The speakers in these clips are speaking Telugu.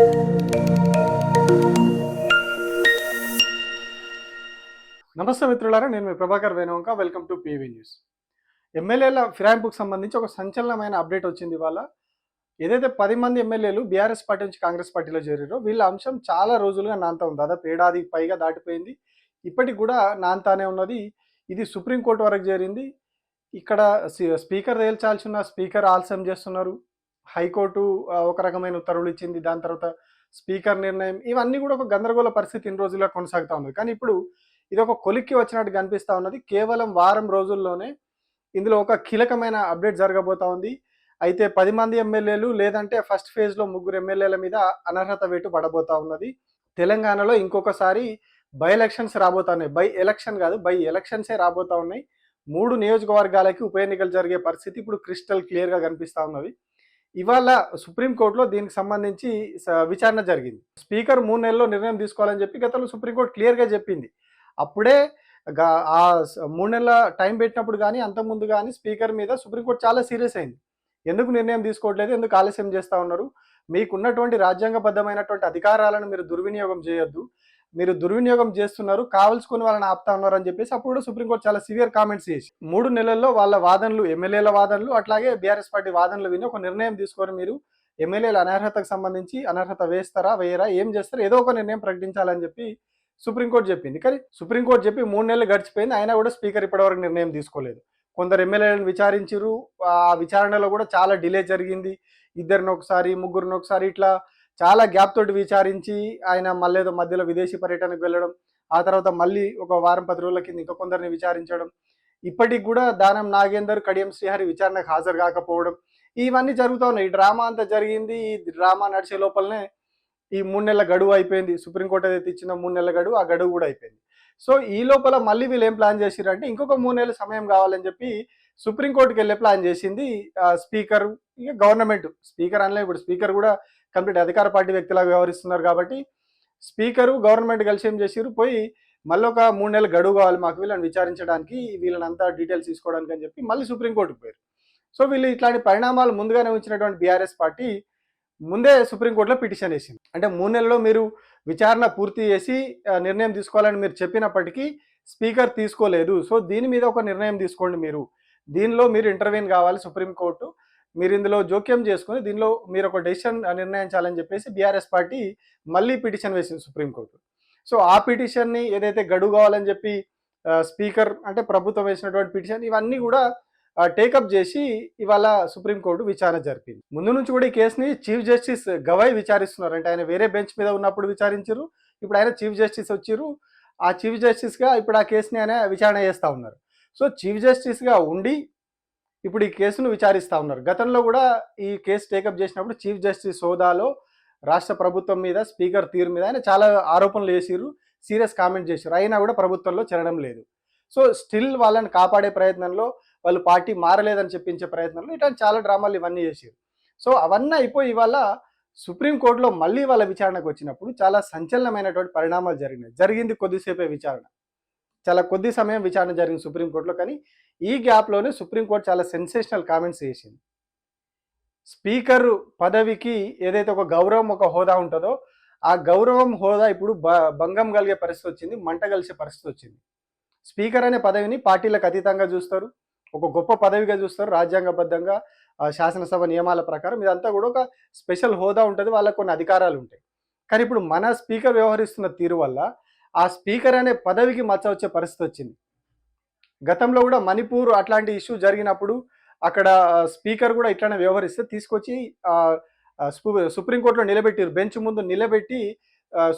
నమస్తే మిత్రులారా నేను మీ Prabhakar Venuvanka. Welcome to PV news ఎమ్మెల్యేల ఫిరాయింపుకు సంబంధించి ఒక సంచలనమైన అప్డేట్ వచ్చింది ఇవాళ. ఏదైతే పది మంది ఎమ్మెల్యేలు బీఆర్ఎస్ పార్టీ నుంచి కాంగ్రెస్ పార్టీలో చేరారో వీళ్ళ అంశం చాలా రోజులుగా నాంతా ఉంది. దాదాపు ఏడాది పైగా దాటిపోయింది. ఇప్పటికి కూడా నాంతానే ఉన్నది. ఇది సుప్రీంకోర్టు వరకు చేరింది. ఇక్కడ సి- స్పీకర్ తేల్చాల్సిన స్పీకర్ ఆలస్యం చేస్తున్నారు. హైకోర్టు ఒక రకమైన ఉత్తర్వులు ఇచ్చింది. దాని తర్వాత స్పీకర్ నిర్ణయం. ఇవన్నీ కూడా ఒక గందరగోళ పరిస్థితి ఇన్ని రోజుల్లో కొనసాగుతూ ఉంది కానీ ఇప్పుడు ఇది ఒక కొలిక్కి వచ్చినట్టు కనిపిస్తూ ఉన్నది. కేవలం వారం రోజుల్లోనే ఇందులో ఒక కీలకమైన అప్డేట్ జరగబోతా ఉంది. అయితే పది మంది ఎమ్మెల్యేలు లేదంటే ఫస్ట్ ఫేజ్లో ముగ్గురు ఎమ్మెల్యేల మీద అనర్హత వేటు పడబోతా ఉన్నది. తెలంగాణలో ఇంకొకసారి బై ఎలక్షన్స్ రాబోతా ఉన్నాయి. బై ఎలక్షన్ కాదు బై ఎలక్షన్సే రాబోతా ఉన్నాయి. మూడు నియోజకవర్గాలకి ఉప ఎన్నికలు జరిగే పరిస్థితి ఇప్పుడు క్రిస్టల్ క్లియర్గా కనిపిస్తూ ఉన్నది. ఇవాళ సుప్రీంకోర్టులో దీనికి సంబంధించి స- విచారణ జరిగింది. స్పీకర్ మూడు నెలల్లో నిర్ణయం తీసుకోవాలని చెప్పి గతంలో సుప్రీంకోర్టు క్లియర్గా చెప్పింది. అప్పుడే గా- ఆ మూడు నెలల టైం పెట్టినప్పుడు కానీ అంతకుముందు కానీ స్పీకర్ మీద సుప్రీంకోర్టు చాలా సీరియస్ అయింది. ఎందుకు నిర్ణయం తీసుకోవట్లేదు? ఎందుకు ఆలస్యం చేస్తూ ఉన్నారు? మీకున్నటువంటి రాజ్యాంగబద్ధమైనటువంటి అధికారాలను మీరు దుర్వినియోగం చేయొద్దు. మీరు దుర్వినియోగం చేస్తున్నారు కావలసుకుని వాళ్ళని ఆపుతా ఉన్నారు అని చెప్పేసి అప్పుడు కూడా సుప్రీంకోర్టు చాలా సివియర్ కామెంట్స్ చేసి మూడు నెలల్లో వాళ్ళ వాదనలు ఎమ్మెల్యేల వాదనలు అట్లాగే బీఆర్ఎస్ పార్టీ వాదనలు విని ఒక నిర్ణయం తీసుకొని మీరు ఎమ్మెల్యేల అనర్హతకు సంబంధించి అనర్హత వేస్తారా వేయరా ఏం చేస్తారా ఏదో ఒక నిర్ణయం ప్రకటించాలని చెప్పి సుప్రీంకోర్టు చెప్పింది. కానీ సుప్రీంకోర్టు చెప్పి మూడు నెలలు గడిచిపోయింది అయినా కూడా స్పీకర్ ఇప్పటివరకు నిర్ణయం తీసుకోలేదు. కొందరు ఎమ్మెల్యేలను విచారించారు ఆ విచారణలో కూడా చాలా డిలే జరిగింది. ఇద్దరిని ఒకసారి ముగ్గురిని ఒకసారి ఇట్లా చాలా గ్యాప్ తోటి విచారించి ఆయన మళ్ళీ ఏదో మధ్యలో విదేశీ పర్యటనకు వెళ్ళడం ఆ తర్వాత మళ్ళీ ఒక వారం పది రోజుల కింద ఇంకా కొందరిని విచారించడం ఇప్పటికి కూడా దానం నాగేందర్ కడియం శ్రీహరి విచారణకు హాజరు కాకపోవడం ఇవన్నీ జరుగుతూ ఉన్నాయి. ఈ డ్రామా అంతా జరిగింది ఈ డ్రామా నడిచే లోపలనే ఈ మూడు నెలల గడువు అయిపోయింది. సుప్రీంకోర్టు ఏదైతే ఇచ్చిన మూడు నెలల గడువు ఆ గడువు కూడా అయిపోయింది. సో ఈ లోపల మళ్ళీ వీళ్ళు ఏం ప్లాన్ చేసిర్రు అంటే ఇంకొక మూడు నెలల సమయం కావాలని చెప్పి సుప్రీంకోర్టుకి వెళ్ళే ప్లాన్ చేసింది స్పీకర్ ఇక గవర్నమెంట్ స్పీకర్ అనలే ఇప్పుడు స్పీకర్ కూడా కంప్లీట్ అధికార పార్టీ వ్యక్తిలాగా వ్యవహరిస్తున్నారు కాబట్టి స్పీకరు గవర్నమెంట్ కలిసి ఏం చేసిర్రు? పోయి మళ్ళీ ఒక మూడు నెలలు గడువు కావాలి మాకు వీళ్ళని విచారించడానికి వీళ్ళని అంతా డీటెయిల్స్ తీసుకోవడానికి అని చెప్పి మళ్ళీ సుప్రీంకోర్టుకు పోయారు. సో వీళ్ళు ఇట్లాంటి పరిణామాలు ముందుగానే ఉంచినటువంటి బీఆర్ఎస్ పార్టీ ముందే సుప్రీంకోర్టులో పిటిషన్ వేసింది. అంటే మూడు నెలల్లో మీరు విచారణ పూర్తి చేసి నిర్ణయం తీసుకోవాలని మీరు చెప్పినప్పటికీ స్పీకర్ తీసుకోలేదు. సో దీని మీద ఒక నిర్ణయం తీసుకోండి మీరు. దీనిలో మీరు ఇంటర్వ్యూన్ కావాలి సుప్రీంకోర్టు. మీరు ఇందులో జోక్యం చేసుకుని దీనిలో మీరు ఒక డెసిషన్ నిర్ణయించాలని చెప్పేసి బీఆర్ఎస్ పార్టీ మళ్ళీ పిటిషన్ వేసింది సుప్రీంకోర్టు సో ఆ పిటిషన్ని ఏదైతే గడువు కావాలని చెప్పి స్పీకర్ అంటే ప్రభుత్వం వేసినటువంటి పిటిషన్ ఇవన్నీ కూడా టేకప్ చేసి ఇవాళ సుప్రీంకోర్టు విచారణ జరిపింది. ముందు నుంచి కూడా ఈ కేసుని చీఫ్ జస్టిస్ గవాయ్ విచారిస్తున్నారు. అంటే ఆయన వేరే బెంచ్ మీద ఉన్నప్పుడు విచారించారు ఇప్పుడు ఆయన చీఫ్ జస్టిస్ వచ్చారు. ఆ చీఫ్ జస్టిస్గా ఇప్పుడు ఆ కేసుని ఆయన విచారణ చేస్తూ ఉన్నారు. సో చీఫ్ జస్టిస్గా ఉండి ఇప్పుడు ఈ కేసును విచారిస్తూ ఉన్నారు. గతంలో కూడా ఈ కేసు టేకప్ చేసినప్పుడు చీఫ్ జస్టిస్ హోదాలో రాష్ట్ర ప్రభుత్వం మీద స్పీకర్ తీరు మీద ఆయన చాలా ఆరోపణలు చేసిరు సీరియస్ కామెంట్ చేశారు అయినా కూడా ప్రభుత్వంలో చేరడం లేదు. సో స్టిల్ వాళ్ళని కాపాడే ప్రయత్నంలో వాళ్ళు పార్టీ మారలేదని చెప్పించే ప్రయత్నంలో ఇట్లాంటి చాలా డ్రామాలు ఇవన్నీ చేసారు సో అవన్నీ అయిపోయి ఇవాళ సుప్రీంకోర్టులో మళ్ళీ వాళ్ళ విచారణకు వచ్చినప్పుడు చాలా సంచలనమైనటువంటి పరిణామాలు జరిగినాయి. జరిగింది కొద్దిసేపే విచారణ. చాలా కొద్ది సమయం విచారణ జరిగింది సుప్రీంకోర్టులో కానీ ఈ గ్యాప్లోనే సుప్రీంకోర్టు చాలా సెన్సేషనల్ కామెంట్స్ చేసింది. స్పీకర్ పదవికి ఏదైతే ఒక గౌరవం ఒక హోదా ఉంటుందో ఆ గౌరవం హోదా ఇప్పుడు భంగం కలిగే పరిస్థితి వచ్చింది మంట కలిసే పరిస్థితి వచ్చింది. స్పీకర్ అనే పదవిని పార్టీలకు అతీతంగా చూస్తారు ఒక గొప్ప పదవిగా చూస్తారు రాజ్యాంగబద్ధంగా శాసనసభ నియమాల ప్రకారం. ఇదంతా కూడా ఒక స్పెషల్ హోదా ఉంటుంది వాళ్ళకు కొన్ని అధికారాలు ఉంటాయి. కానీ ఇప్పుడు మన స్పీకర్ వ్యవహరిస్తున్న తీరు వల్ల ఆ స్పీకర్ అనే పదవికి మచ్చ వచ్చే పరిస్థితి వచ్చింది. గతంలో కూడా మణిపూర్ అట్లాంటి ఇష్యూ జరిగినప్పుడు అక్కడ స్పీకర్ కూడా ఇట్లానే వ్యవహరిస్తే తీసుకొచ్చి సుప్రీంకోర్టులో నిలబెట్టారు. బెంచ్ ముందు నిలబెట్టి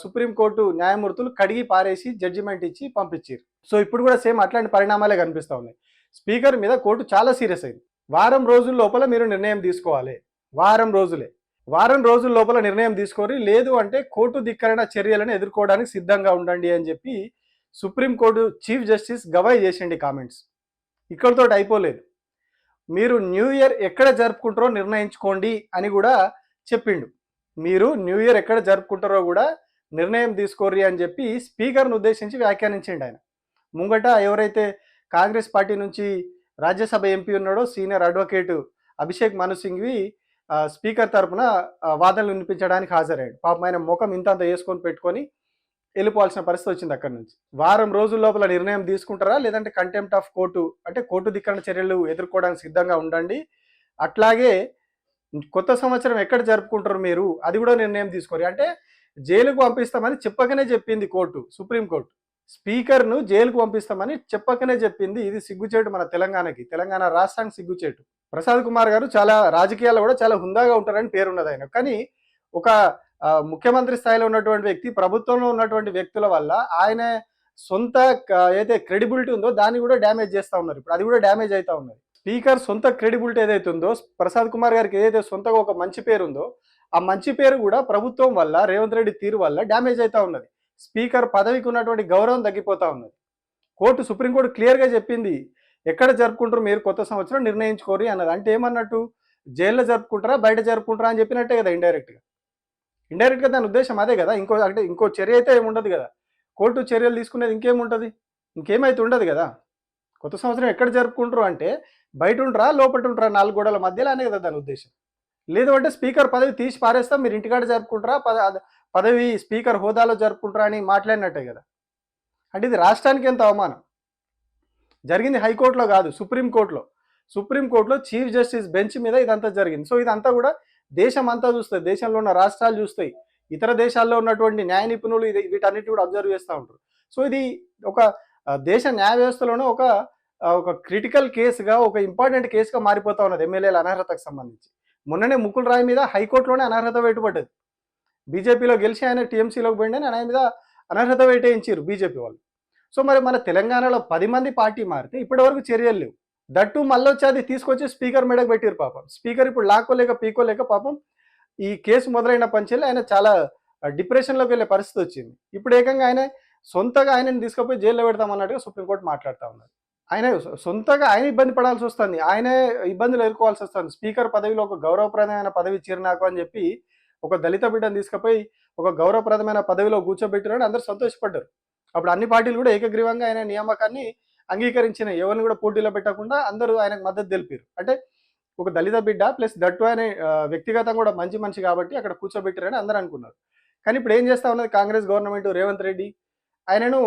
సుప్రీంకోర్టు న్యాయమూర్తులు కడిగి పారేసి జడ్జిమెంట్ ఇచ్చి పంపించారు. సో ఇప్పుడు కూడా సేమ్ అట్లాంటి పరిణామాలే కనిపిస్తూ ఉన్నాయి. స్పీకర్ మీద కోర్టు చాలా సీరియస్ అయింది. వారం రోజుల లోపల మీరు నిర్ణయం తీసుకోవాలి. వారం రోజులే. వారం రోజుల లోపల నిర్ణయం తీసుకొని లేదు అంటే కోర్టు ధిక్కరణ చర్యలను ఎదుర్కోవడానికి సిద్ధంగా ఉండండి అని చెప్పి supreme court chief justice Gavai చేసిండి comments. ఇక్కడితో అయిపోలేదు. మీరు న్యూ ఇయర్ ఎక్కడ జరుపుకుంటారో నిర్ణయించుకోండి అని కూడా చెప్పిండు. మీరు న్యూ ఇయర్ ఎక్కడ జరుపుకుంటారో కూడా నిర్ణయం తీసుకోర్రి అని చెప్పి స్పీకర్ను ఉద్దేశించి వ్యాఖ్యానించిండు ఆయన. ముంగట ఎవరైతే కాంగ్రెస్ పార్టీ నుంచి రాజ్యసభ ఎంపీ ఉన్నాడో senior advocate Abhishek Manu Singhvi speaker తరపున వాదనలు వినిపించడానికి హాజరయ్యాడు. పాపం ఆయన ముఖం ఇంత అంత వేసుకొని పెట్టుకొని వెళ్ళిపోవాల్సిన పరిస్థితి వచ్చింది అక్కడి నుంచి. వారం రోజుల లోపల నిర్ణయం తీసుకుంటారా? లేదంటే కంటెంప్ట్ ఆఫ్ కోర్టు అంటే కోర్టు ధిక్కరణ చర్యలు ఎదుర్కోవడానికి సిద్ధంగా ఉండండి. అట్లాగే కొత్త సంవత్సరం ఎక్కడ జరుపుకుంటారు మీరు? అది కూడా నిర్ణయం తీసుకోరు. అంటే జైలుకు పంపిస్తామని చెప్పకనే చెప్పింది కోర్టు సుప్రీంకోర్టు స్పీకర్ను జైలుకు పంపిస్తామని చెప్పకనే చెప్పింది. ఇది సిగ్గుచేటు మన తెలంగాణకి. తెలంగాణ రాష్ట్రానికి సిగ్గుచేటు. ప్రసాద్ కుమార్ గారు చాలా రాజకీయాల్లో కూడా చాలా హుందాగా ఉంటారని పేరున్నది ఆయన. కానీ ఒక ముఖ్యమంత్రి స్థాయిలో ఉన్నటువంటి వ్యక్తి ప్రభుత్వంలో ఉన్నటువంటి వ్యక్తుల వల్ల ఆయన సొంత ఏదైతే క్రెడిబిలిటీ ఉందో దాన్ని కూడా డ్యామేజ్ చేస్తూ ఉన్నారు. ఇప్పుడు అది కూడా డ్యామేజ్ అవుతా ఉన్నది. స్పీకర్ సొంత క్రెడిబిలిటీ ఏదైతే ఉందో ప్రసాద్ కుమార్ గారికి ఏదైతే సొంతగా ఒక మంచి పేరు ఉందో ఆ మంచి పేరు కూడా ప్రభుత్వం వల్ల రేవంత్ రెడ్డి తీరు వల్ల డ్యామేజ్ అవుతా ఉన్నది. స్పీకర్ పదవికి ఉన్నటువంటి గౌరవం తగ్గిపోతా ఉన్నది. కోర్టు సుప్రీంకోర్టు క్లియర్గా చెప్పింది ఎక్కడ జరుపుకుంటారు మీరు కొత్త సంవత్సరం నిర్ణయించుకోరి అన్నది. అంటే ఏమన్నట్టు జైల్లో జరుపుకుంటారా బయట జరుపుకుంటారా అని చెప్పినట్టే కదా ఇండైరెక్ట్గా ఇండైరెక్ట్గా దాని ఉద్దేశం అదే కదా. ఇంకో అంటే ఇంకో చర్య అయితే ఏముండదు కదా. కోర్టు చర్యలు తీసుకునేది ఇంకేముంటుంది? ఇంకేమైతే ఉండదు కదా. కొత్త సంవత్సరం ఎక్కడ జరుపుకుంటారు అంటే బయట ఉంటారా లోపల ఉంటారా నాలుగు గోడల మధ్యలో అనే కదా దాని ఉద్దేశం. లేదు అంటే స్పీకర్ పదవి తీసి పారేస్తాం మీరు ఇంటికాడ జరుపుకుంటారా? పద పదవి స్పీకర్ హోదాలో జరుపుకుంటారా అని మాట్లాడినట్టే కదా. అంటే ఇది రాష్ట్రానికి ఎంత అవమానం. జరిగింది హైకోర్టులో కాదు సుప్రీంకోర్టులో సుప్రీంకోర్టులో చీఫ్ జస్టిస్ బెంచ్ మీద ఇదంతా జరిగింది. సో ఇదంతా కూడా దేశం అంతా చూస్తుంది దేశంలో ఉన్న రాష్ట్రాలు చూస్తాయి. ఇతర దేశాల్లో ఉన్నటువంటి న్యాయ నిపుణులు ఇది వీటన్నిటి కూడా అబ్జర్వ్ చేస్తూ ఉంటారు. సో ఇది ఒక దేశ న్యాయ వ్యవస్థలోనే ఒక ఒక క్రిటికల్ కేసుగా ఒక ఇంపార్టెంట్ కేసుగా మారిపోతా ఉన్నది ఎమ్మెల్యేల అనర్హతకు సంబంధించి. మొన్ననే ముకుల్ రాయ్ మీద హైకోర్టులోనే అనర్హత వేటుపడ్డది. బీజేపీలో గెలిచి ఆయన టీఎంసీలోకి పోయిండని ఆయన మీద అనర్హత వేటేయించారు బీజేపీ వాళ్ళు. సో మరి మన తెలంగాణలో పది మంది పార్టీ మారితే ఇప్పటివరకు చర్యలు లేవు. దట్టు మళ్ళీ వచ్చి అది తీసుకొచ్చి స్పీకర్ మెడకు పెట్టారు పాపం. స్పీకర్ ఇప్పుడు లాక్కోలేక పీకోలేక పాపం ఈ కేసు మొదలైన పంచేలు ఆయన చాలా డిప్రెషన్లోకి వెళ్ళే పరిస్థితి వచ్చింది. ఇప్పుడు ఏకంగా ఆయన సొంతగా ఆయనని తీసుకుపోయి జైల్లో పెడతామన్నట్టుగా సుప్రీంకోర్టు మాట్లాడుతూ ఉన్నారు. ఆయన సొంతగా ఆయన ఇబ్బంది పడాల్సి వస్తుంది. ఆయనే ఇబ్బందులు ఎదుర్కోవాల్సి వస్తుంది. స్పీకర్ పదవిలో ఒక గౌరవప్రదమైన పదవి ఇచ్చారు నాకు అని చెప్పి ఒక దళిత బిడ్డను తీసుకుపోయి ఒక గౌరవప్రదమైన పదవిలో కూర్చోబెట్టినాడు అందరూ సంతోషపడ్డారు. అప్పుడు అన్ని పార్టీలు కూడా ఏకగ్రీవంగా ఆయన నియామకాన్ని అంగీకరించిన ఎవరిని కూడా పోటీలో పెట్టకుండా అందరూ ఆయనకు మద్దతు తెలిపారు. అంటే ఒక దళిత బిడ్డ ప్లస్ దట్టు అనే ఆ, వ్యక్తిగతంగా కూడా మంచి మనిషి కాబట్టి అక్కడ కూర్చోబెట్టారని అందరూ అనుకున్నారు. కానీ ఇప్పుడు ఏం చేస్తా ఉన్నది? కాంగ్రెస్ గవర్నమెంట్ రేవంత్ రెడ్డి ఆయనను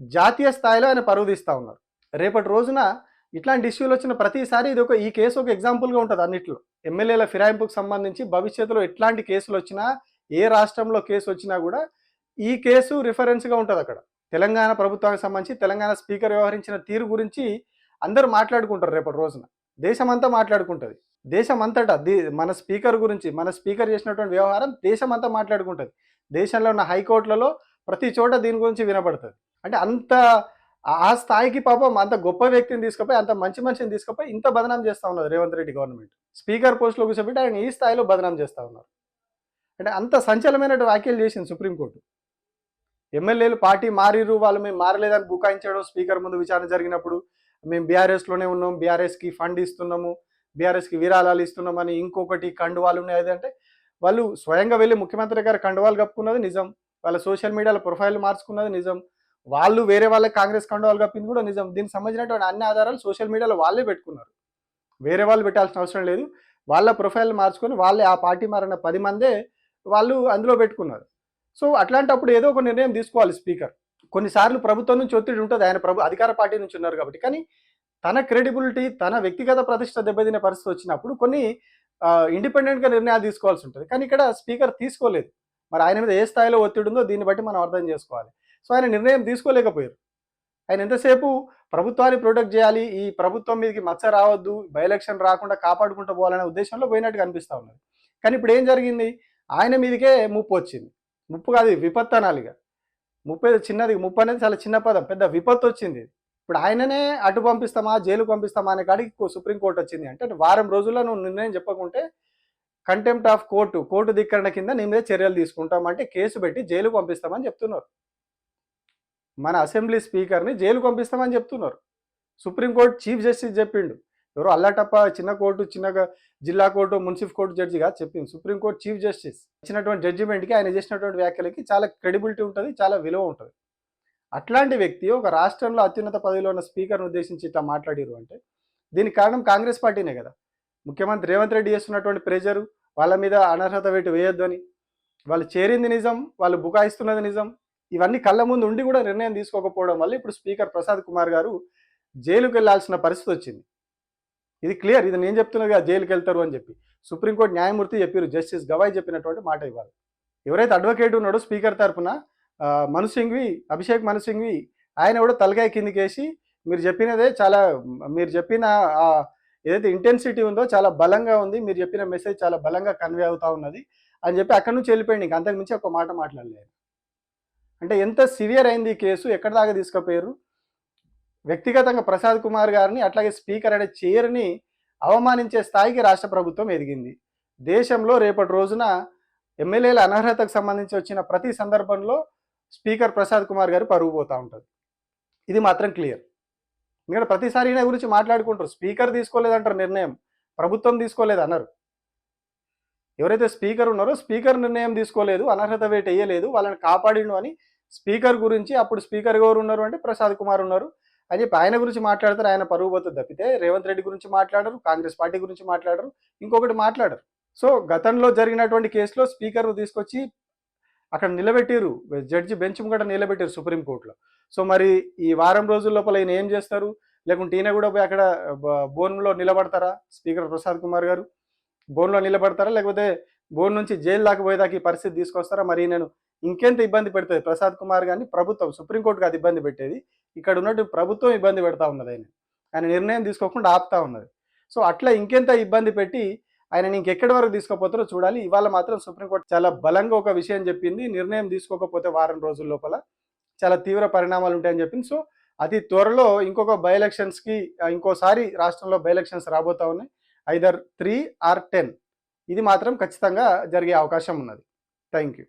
జాతీయ స్థాయిలో ఆయన పరుగుదీస్తా ఉన్నారు. రేపటి రోజున ఇట్లాంటి ఇష్యూలు వచ్చిన ప్రతిసారి ఇది ఒక ఈ కేసు ఒక ఎగ్జాంపుల్గా ఉంటుంది అన్నిట్లో. ఎమ్మెల్యేల ఫిరాయింపుకు సంబంధించి భవిష్యత్తులో ఎట్లాంటి కేసులు వచ్చినా ఏ రాష్ట్రంలో కేసు వచ్చినా కూడా ఈ కేసు రిఫరెన్స్గా ఉంటుంది అక్కడ. తెలంగాణ ప్రభుత్వానికి సంబంధించి తెలంగాణ స్పీకర్ వ్యవహరించిన తీరు గురించి అందరూ మాట్లాడుకుంటారు రేపటి రోజున. దేశమంతా మాట్లాడుకుంటుంది. దేశమంతటా దే- మన స్పీకర్ గురించి మన స్పీకర్ చేసినటువంటి వ్యవహారం దేశమంతా మాట్లాడుకుంటుంది. దేశంలో ఉన్న హైకోర్టులలో ప్రతి చోట దీని గురించి వినబడుతుంది. అంటే అంత ఆ- స్థాయికి పాపం అంత గొప్ప వ్యక్తిని తీసుకుపోయి అంత మంచి మనిషిని తీసుకుపోయి ఇంత బదనాం చేస్తా ఉన్నారు రేవంత్ రెడ్డి గవర్నమెంట్. స్పీకర్ పోస్ట్లో కూర్చోబెట్టి ఆయన ఈ స్థాయిలో బదనాం చేస్తా ఉన్నారు. అంటే అంత సంచలనమైన వ్యాఖ్యలు చేసింది సుప్రీంకోర్టు. ఎమ్మెల్యేలు పార్టీ మారిరు వాళ్ళు మేము మారలేదని బుకాయించడం స్పీకర్ ముందు విచారణ జరిగినప్పుడు మేము బీఆర్ఎస్లోనే ఉన్నాం బీఆర్ఎస్కి ఫండ్ ఇస్తున్నాము బీఆర్ఎస్కి విరాళాలు ఇస్తున్నామని ఇంకొకటి కండువాలు ఉన్నాయి. అదంటే వాళ్ళు స్వయంగా వెళ్ళి ముఖ్యమంత్రి గారు కండువాలు కప్పుకున్నది నిజం వాళ్ళ సోషల్ మీడియాలో ప్రొఫైల్ మార్చుకున్నది నిజం వాళ్ళు వేరే వాళ్ళకి కాంగ్రెస్ కండువాలు కప్పింది కూడా నిజం. దీనికి సంబంధించినటువంటి అన్ని ఆధారాలు సోషల్ మీడియాలో వాళ్ళే పెట్టుకున్నారు. వేరే వాళ్ళు పెట్టాల్సిన అవసరం లేదు. వాళ్ళ ప్రొఫైల్ మార్చుకొని వాళ్ళే ఆ పార్టీ మారిన పది మందే వాళ్ళు అందులో పెట్టుకున్నారు. సో అట్లాంటప్పుడు ఏదో ఒక నిర్ణయం తీసుకోవాలి స్పీకర్. కొన్నిసార్లు ప్రభుత్వం నుంచి ఒత్తిడి ఉంటుంది. ఆయన ప్రభు అధికార పార్టీ నుంచి ఉన్నారు కాబట్టి. కానీ తన క్రెడిబిలిటీ తన వ్యక్తిగత ప్రతిష్ట దెబ్బతినే పరిస్థితి వచ్చినప్పుడు కొన్ని ఇండిపెండెంట్గా నిర్ణయాలు తీసుకోవాల్సి ఉంటుంది. కానీ ఇక్కడ స్పీకర్ తీసుకోలేదు. మరి ఆయన మీద ఏ స్థాయిలో ఒత్తిడి ఉందో దీన్ని బట్టి మనం అర్థం చేసుకోవాలి. సో ఆయన నిర్ణయం తీసుకోలేకపోయారు. ఆయన ఎంతసేపు ప్రభుత్వాన్ని ప్రొటెక్ట్ చేయాలి? ఈ ప్రభుత్వం మీదకి మచ్చ రావద్దు బై ఎలక్షన్ రాకుండా కాపాడుకుంటూ పోవాలనే ఉద్దేశంలో పోయినట్టుగా అనిపిస్తూ ఉన్నది. కానీ ఇప్పుడు ఏం జరిగింది? ఆయన మీదకే ముప్పు వచ్చింది. ముప్పు కాదు విపత్తు అనాలి ఇక. ముప్పు చిన్నది ముప్పు అనేది చాలా చిన్న పదం పెద్ద విపత్తు వచ్చింది. ఇప్పుడు ఆయననే అటు పంపిస్తామా జైలు పంపిస్తామా అనే కాడికి సుప్రీంకోర్టు వచ్చింది అంటే వారం రోజుల్లో నువ్వు నిర్ణయం చెప్పకుంటే కంటెంప్ట్ ఆఫ్ కోర్టు కోర్టు ధిక్కరణ కింద నీ మీద చర్యలు తీసుకుంటామంటే కేసు పెట్టి జైలు పంపిస్తామని చెప్తున్నారు. మన అసెంబ్లీ స్పీకర్ని జైలు పంపిస్తామని చెప్తున్నారు. సుప్రీంకోర్టు చీఫ్ జస్టిస్ చెప్పిండు. ఎవరో అల్లటప్ప చిన్న కోర్టు చిన్నగా జిల్లా కోర్టు మున్సిఫ్ కోర్టు జడ్జిగా చెప్పింది. సుప్రీంకోర్టు చీఫ్ జస్టిస్ ఇచ్చినటువంటి జడ్జిమెంట్కి ఆయన చేసినటువంటి వ్యాఖ్యలకి చాలా క్రెడిబిలిటీ ఉంటుంది చాలా విలువ ఉంటుంది. అట్లాంటి వ్యక్తి ఒక రాష్ట్రంలో అత్యున్నత పదవిలో ఉన్న స్పీకర్ను ఉద్దేశించి ఇట్లా మాట్లాడారు అంటే దీనికి కారణం కాంగ్రెస్ పార్టీనే కదా. ముఖ్యమంత్రి రేవంత్ రెడ్డి చేస్తున్నటువంటి ప్రెజరు వాళ్ళ మీద అనర్హత వేటు వేయొద్దు అని. వాళ్ళు చేరింది నిజం వాళ్ళు బుకాయిస్తున్నది నిజం. ఇవన్నీ కళ్ళ ముందు ఉండి కూడా నిర్ణయం తీసుకోకపోవడం వల్ల ఇప్పుడు స్పీకర్ ప్రసాద్ కుమార్ గారు జైలుకు వెళ్ళాల్సిన పరిస్థితి వచ్చింది. ఇది క్లియర్. ఇది నేను చెప్తున్నది జైలుకి వెళ్తారు అని చెప్పి. సుప్రీంకోర్టు న్యాయమూర్తి చెప్పారు జస్టిస్ గవాయ్ చెప్పినటువంటి మాట ఇవ్వాలి. ఎవరైతే అడ్వకేట్ ఉన్నాడో స్పీకర్ తరపున ఆ, మను సింఘ్వి అభిషేక్ మను సింఘ్వి ఆయన కూడా తలకాయ కిందికేసి మీరు చెప్పినదే చాలా మీరు చెప్పిన ఏదైతే ఇంటెన్సిటీ ఉందో చాలా బలంగా ఉంది మీరు చెప్పిన మెసేజ్ చాలా బలంగా కన్వే అవుతా ఉన్నది అని చెప్పి అక్కడి నుంచి వెళ్ళిపోయింది ఇంక అంతకుమించి ఒక మాట మాట్లాడలేదు. అంటే ఎంత సివియర్ అయింది ఈ కేసు ఎక్కడి దాకా తీసుకుపోయారు? వ్యక్తిగతంగా ప్రసాద్ కుమార్ గారిని అట్లాగే స్పీకర్ అనే చైర్ని అవమానించే స్థాయికి రాష్ట్ర ప్రభుత్వం ఎదిగింది. దేశంలో రేపటి రోజున ఎమ్మెల్యేల అనర్హతకు సంబంధించి వచ్చిన ప్రతి సందర్భంలో స్పీకర్ ప్రసాద్ కుమార్ గారు పరుగు పోతూ ఉంటుంది. ఇది మాత్రం క్లియర్. ఎందుకంటే ప్రతిసారి ఈయన గురించి మాట్లాడుకుంటారు. స్పీకర్ తీసుకోలేదంటారు నిర్ణయం. ప్రభుత్వం తీసుకోలేదు అన్నారు. ఎవరైతే స్పీకర్ ఉన్నారో స్పీకర్ నిర్ణయం తీసుకోలేదు అనర్హత వేట వేయలేదు వాళ్ళని కాపాడిండు అని స్పీకర్ గురించి అప్పుడు స్పీకర్ ఎవరు ఉన్నారు అంటే ప్రసాద్ కుమార్ ఉన్నారు. అని చెప్పి ఆయన గురించి మాట్లాడతారు ఆయన పరుగు పోతుంది తప్పితే రేవంత్ రెడ్డి గురించి మాట్లాడరు కాంగ్రెస్ పార్టీ గురించి మాట్లాడరు ఇంకొకటి మాట్లాడరు. సో గతంలో జరిగినటువంటి కేసులో స్పీకర్ తీసుకొచ్చి అక్కడ నిలబెట్టారు జడ్జి బెంచ్ ముంగట నిలబెట్టారు సుప్రీంకోర్టులో సో మరి ఈ వారం రోజుల లోపల ఈయన ఏం చేస్తారు? లేకుంటే ఈయన కూడా పోయి అక్కడ బోన్లో నిలబడతారా? స్పీకర్ ప్రసాద్ కుమార్ గారు? బోన్లో నిలబడతారా? లేకపోతే బోన్ నుంచి జైలు దాకా పోయేదాకా ఈ పరిస్థితి తీసుకొస్తారా? మరి నేను ఇంకెంత ఇబ్బంది పెడుతుంది? ప్రసాద్ కుమార్ గారిని ప్రభుత్వం సుప్రీంకోర్టు అది ఇబ్బంది పెట్టేది. ఇక్కడ ఉన్నట్టు ప్రభుత్వం ఇబ్బంది పెడతా ఉన్నది ఆయన. ఆయన నిర్ణయం తీసుకోకుండా ఆపుతా ఉన్నది. సో అట్లా ఇంకెంత ఇబ్బంది పెట్టి ఆయన ఇంకెక్కడి వరకు తీసుకోపోతారో చూడాలి. ఇవాళ మాత్రం సుప్రీంకోర్టు చాలా బలంగా ఒక విషయం చెప్పింది. నిర్ణయం తీసుకోకపోతే వారం రోజుల లోపల చాలా తీవ్ర పరిణామాలు ఉంటాయని చెప్పింది. సో అతి త్వరలో ఇంకొక బై ఎలక్షన్స్కి ఇంకోసారి రాష్ట్రంలో బై ఎలక్షన్స్ రాబోతా ఉన్నాయి. Either three or ten. ఇది మాత్రం ఖచ్చితంగా జరిగే అవకాశం ఉన్నది. Thank you.